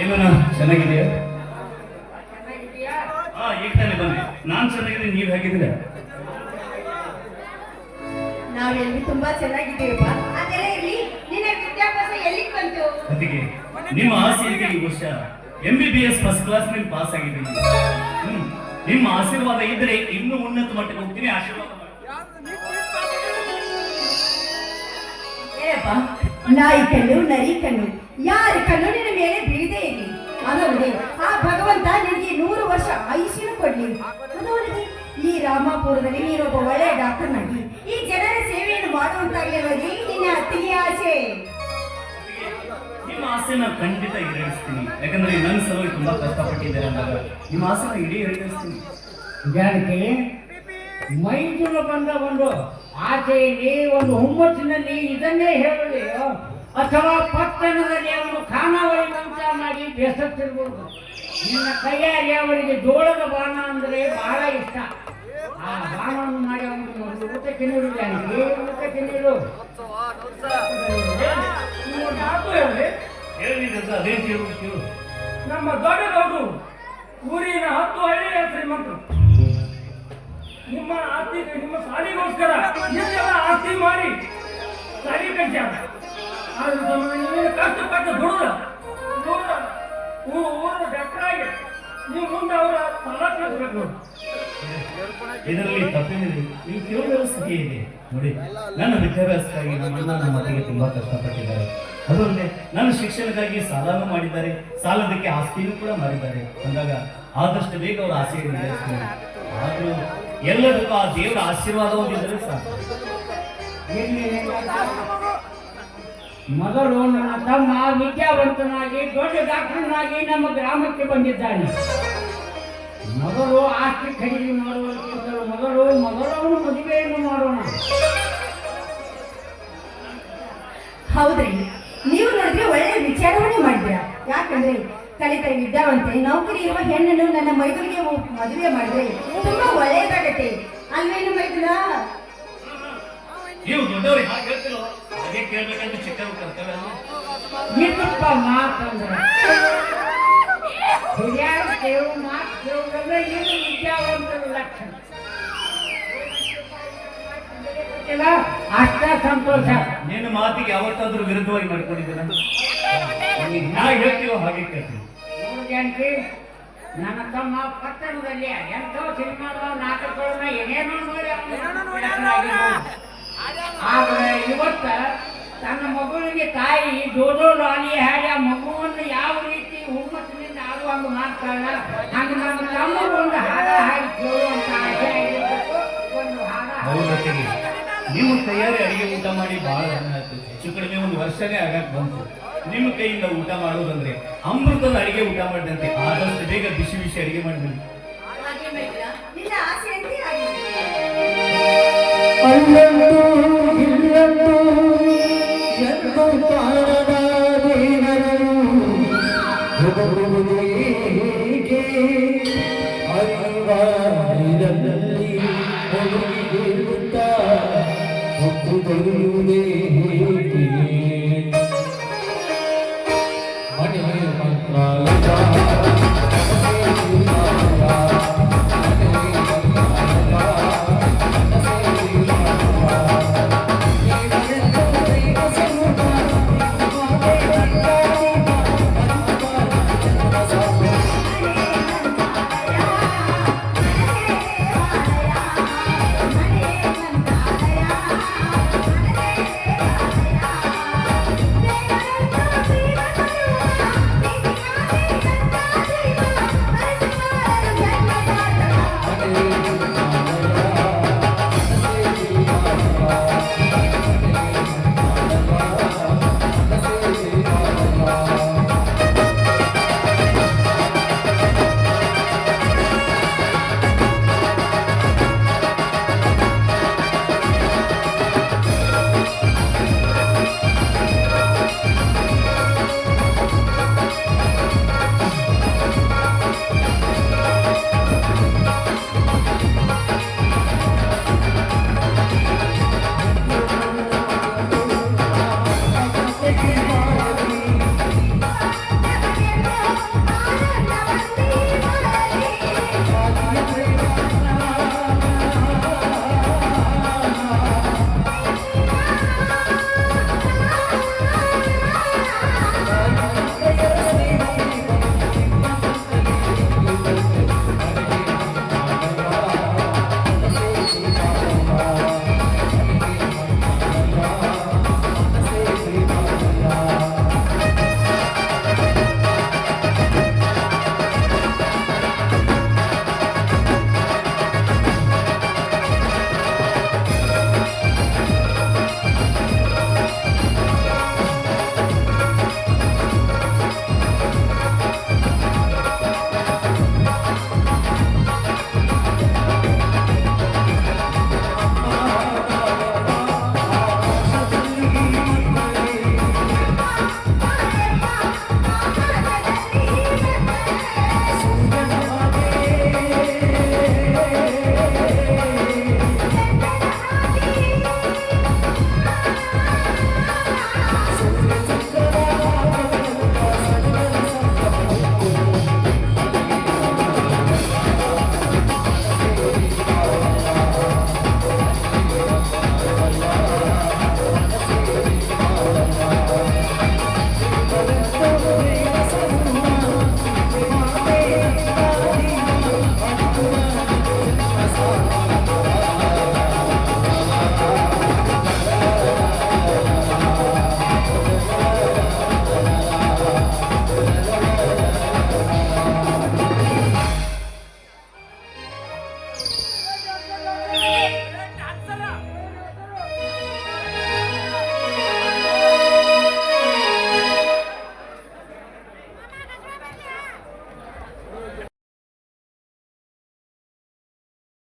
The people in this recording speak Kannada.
ಏನಣ್ಣ ಚೆನ್ನಾಗಿದೆಯಾ ಹಾ ಈಗ ತಾನೇ ಬಂದೆ. ನಾನ್ ಚೆನ್ನಾಗಿದ್ದೀನಿ ನೀವ್ ಹೇಗಿದ್ದೀರಾ? ನಾವೆಲ್ಲಿ ತುಂಬಾ ಚೆನ್ನಾಗಿದ್ದೀವಪ್ಪ. ಅದೆಲ್ಲ ಇರ್ಲಿ ನಿನ್ನ ವಿದ್ಯಾಭ್ಯಾಸ ಎಲ್ಲಿಗೆ ಬಂತು? ಅದಕ್ಕೆ ನಿಮ್ಮ ಆಸೆಗೆ ಈ ವರ್ಷ M B B S first ಕ್ಲಾಸ್ನಲ್ಲಿ ಪಾಸ್ ಆಗಿದ್ದೀನಿ. ನಿಮ್ಮ ಆಶೀರ್ವಾದ ಇದ್ರೆ ಇನ್ನೂ ಉನ್ನತ ಮಟ್ಟಕ್ಕೆ ಹೋಗ್ತೀನಿ ಆಶೀರ್ವಾದ ನಾಯಿ ಕಣ್ಣು ನರಿ ಕಣ್ಣು. ಯಾರ ಕಣ್ಣು ನಿನ್ನ ಮೇಲೆ ಬೀಳದೇ ಇರಲಿ ಅದಲ್ಲದೆ ಆ ಭಗವಂತ ನಿನಗೆ ನೂರು ವರ್ಷ ಆಯುಷ್ಯನು ಕೊಡ್ಲಿ. ಅದಲ್ಲದೆ ಈ ರಾಮಾಪುರದಲ್ಲಿ ನೀನೊಬ್ಬ ಒಳ್ಳೆಯ ಡಾಕ್ಟರ್ನಾಗಿ ಈ ಜನರ ಸೇವೆಯನ್ನು ಮಾಡುವಂತಾಗಲಿ ಅವರಿಗೆ ನಿನ್ನ ಅತಿಯ ಆಸೆ? ನಿಮ್ಮ ಆಸೆನ ಖಂಡಿತ ಈಡೇರಿಸ್ತೀನಿ. ಯಾಕಂದ್ರೆ ನನ್ನ ಸಲುವಾಗಿ ತುಂಬಾ ಕಷ್ಟಪಟ್ಟಿದ್ದಾರೆ ಅಂದಾಗ ನಿಮ್ಮ ಆಸೆನ ಇಡೀ ಈಡೇರಿಸ್ತೀನಿ. ಯಾಕೆ ಮೈಸೂರು ಬಂದ ಒಂದು ಆಸೆಯಲ್ಲಿ ಒಂದು ಹುಮ್ಮಸ್ಸಿನಲ್ಲಿ ಇದನ್ನೇ ಹೇಳಲಿಯೋ ಅಥವಾ ಪಟ್ಟಣದಲ್ಲಿ ಅವನು ಖಾನಾವಳಿ ಮಂತ್ರನಾಗಿ ಮಾಡಿ ಬೇಸತ್ತಿರ್ಬೋದು. ನಿನ್ನ ಕೈಯಾಗಿ ಅವರಿಗೆ ಜೋಳದ ಬಾಣ ಅಂದರೆ ಬಹಳ ಇಷ್ಟ. ಆ ಬಾಣವನ್ನು ಮಾಡಿ ಅವನಿಗೆ ಒಂದು ಊಟಕ್ಕೆ ನೀಡು ಜಾನಕಿ ಊಟಕ್ಕೆ ನೀಡು. ನಮ್ಮ ದೊಡ್ಡದವರು ಊರಿನ ಹತ್ತು ಹಳ್ಳಿಯ ಶ್ರೀಮಂತರು. ನಿಮ್ಮ ಆಸ್ತಿ, ನಿಮ್ಮ ಸಾಲಿಗೋಸ್ಕರ ಇಷ್ಟೆಲ್ಲ ಆಸ್ತಿ ಮಾಡಿ ಸಾಲಿ ಕಟ್ಟ್ಯಾರ? ಆದ್ರೆ ಕಷ್ಟಪಟ್ಟು ಮುಂದೆ ಅವರ ಇದರಲ್ಲಿ ತಪ್ಪೇನಿದೆ ನೀವು ಕೇಳುವ ಸ್ಥಿತಿ ಇದೆ. ನೋಡಿ, ನನ್ನ ವಿದ್ಯಾಭ್ಯಾಸಕ್ಕಾಗಿ ನಮ್ಮ ಅಣ್ಣ ನಮ್ಮ ಅತ್ತಿಗೆ ತುಂಬಾ ಕಷ್ಟಪಟ್ಟಿದ್ದಾರೆ. ಅದಲ್ಲದೆ ನನ್ನ ಶಿಕ್ಷಣಕ್ಕಾಗಿ ಸಾಲನೂ ಮಾಡಿದ್ದಾರೆ. ಸಾಲದಕ್ಕೆ ಆಸ್ತಿನೂ ಕೂಡ ಮಾಡಿದ್ದಾರೆ. ಅಂದಾಗ ಆದಷ್ಟು ಬೇಗ ಅವರ ಆಸೆಯನ್ನು ನಡೆಸ್ತಾರೆ ಆದ್ರೂ ಎಲ್ಲದಕ್ಕೂ ಆ ದೇವರ ಆಶೀರ್ವಾದ ಹೊಂದಿದ್ರೆ ಸಾಕು. ಮೊದಲು ನನ್ನ ತಮ್ಮ ವಿದ್ಯಾವಂತನಾಗಿ ದೊಡ್ಡ ಡಾಕ್ಟರ್ನಾಗಿ ನಮ್ಮ ಗ್ರಾಮಕ್ಕೆ ಬಂದಿದ್ದಾನೆ. ಮೊದಲು ಆಸ್ತಿ ಖರೀದಿ ಮಾಡುವಂತ ಮೊದಲು ಮೊದಲು ಮದುವೆಯನ್ನು ಮಾಡೋಣ. ಹೌದ್ರಿ. ನೀವು ನೋಡಿದ್ರೆ ಒಳ್ಳೆ ವಿಚಾರವನ್ನೇ ಮಾಡಿದ್ರಾ ಯಾಕಂದ್ರೆ ಕಲಿತ ವಿದ್ಯಾವಂತೆ ನೌಕರಿ ಇರುವ ಹೆಣ್ಣನ್ನು ನನ್ನ ಮೈದುನಿಗೆ ಮದುವೆ ಮಾಡಿದ್ರೆ ತುಂಬಾ ಒಳ್ಳೆಯದಾಗತ್ತೆ ಅಲ್ವೇನು ಮೈದುನ? ನೀವು ದೊಡ್ಡವ್ರಿಗೆ ಹಾಗೆ ಹೇಳ್ತಿರೋ? ಹಾಗೆ ಕೇಳ್ಬೇಕಂತ ಚಿಕ್ಕ ಕರ್ತವ್ಯ? ಇದಪ್ಪ ಮಾತಂದ್ರೆ. ಹಿರಿಯರು ಕೇಳು ಮಾತು ಕೇಳುವುದಂದ್ರೆ ಇದು ವಿದ್ಯಾವಂತರ ಲಕ್ಷಣ? ಅಷ್ಟ ಸಂತೋಷ. ನಿನ್ನ ಮಾತಿಗೆ ಯಾವತ್ತಾದ್ರೂ ವಿರುದ್ಧವಾಗಿ ಮಾಡ್ಕೊಂಡಿದ್ದೀರ ನೀನು ಹೇಗೆ ಹೇಳ್ತೀವೋ ಹಾಗೆ ಕೇಳ್ತೀವಿ ನನ್ನ ತಮ್ಮ ಪಟ್ಟಣದಲ್ಲಿ ಎಂತೋ ಸಿನಿಮಾಗಳು ನಾಟಕಗಳನ್ನ ಏನೇನೋ ನೋಡಿ ಆದ್ರೆ ಇವತ್ತ ತನ್ನ ಮಗುವಿಗೆ ತಾಯಿ ಜೋಜೋ ರಾಣಿ ಹೇಳಿ ಆ ಮಗುವನ್ನು ಯಾವ ರೀತಿ ಹುಮ್ಮಸ್ಸಿನಿಂದ ಆಡುವಂಗ ಮಾಡ್ತಾಳ? ಹಂಗ ನನ್ನ ತಮ್ಮ ಒಂದು ಹಾಡ ಹಾಡಿ ಕೇಳುವಂತ ಆಸೆ ಆಗಿರ್ಬೇಕು ಒಂದು ಹಾಡ ಹಾಡಿ ಹೌದತ್ತಿಗೆ ನಿಮ್ಮ ಕೈಯಾರೆ ಅಡಿಗೆ ಊಟ ಮಾಡಿ ಬಹಳ ಹೆಚ್ಚು ಕಡಿಮೆ ಒಂದು ವರ್ಷನೇ ಆಗಕ್ಕೆ ಬಂತು. ನಿಮ್ಮ ಕೈಯಿಂದ ಊಟ ಮಾಡೋದಂದ್ರೆ ಅಮೃತದ ಅಡಿಗೆ ಊಟ ಮಾಡಿದಂತೆ ಆದಷ್ಟು ಬೇಗ ಬಿಸಿ ಬಿಸಿ ಅಡಿಗೆ ಮಾಡಿಬಿಡಿ. ಅಲ್ಲಂತೂ